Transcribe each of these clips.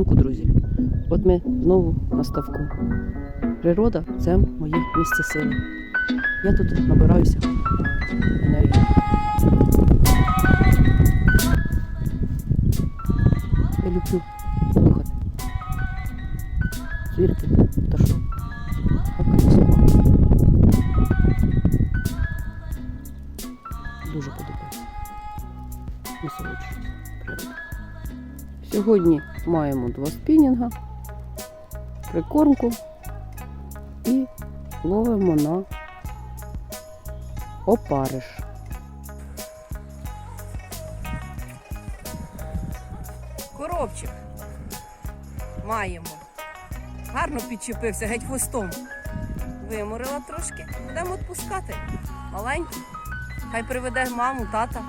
ранку, друзі. От ми знову на ставку. Природа це моє місце сили. Я тут набираюся енергії. Я люблю слухати. Звірки, собак. Дуже подобається. Насолоджуюсь природою. Сьогодні маємо два спінінга, прикормку і ловимо на опариш. Коробчик маємо. Гарно підчепився, геть хвостом. Виморила трошки. Будемо відпускати. Маленький. Хай приведе маму, тата.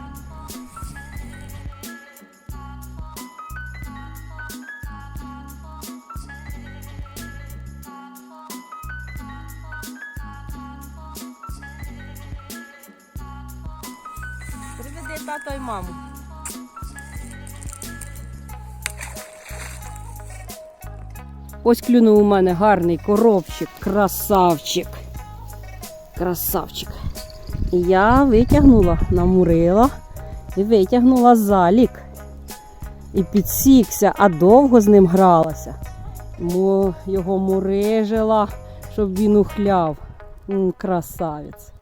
Тата і маму. Ось клюнув у мене гарний коробчик, красавчик. Красавчик. Я витягнула, намурила і витягнула залік. І підсікся, а довго з ним гралася. Його мурижила, щоб він ухляв. Красавець.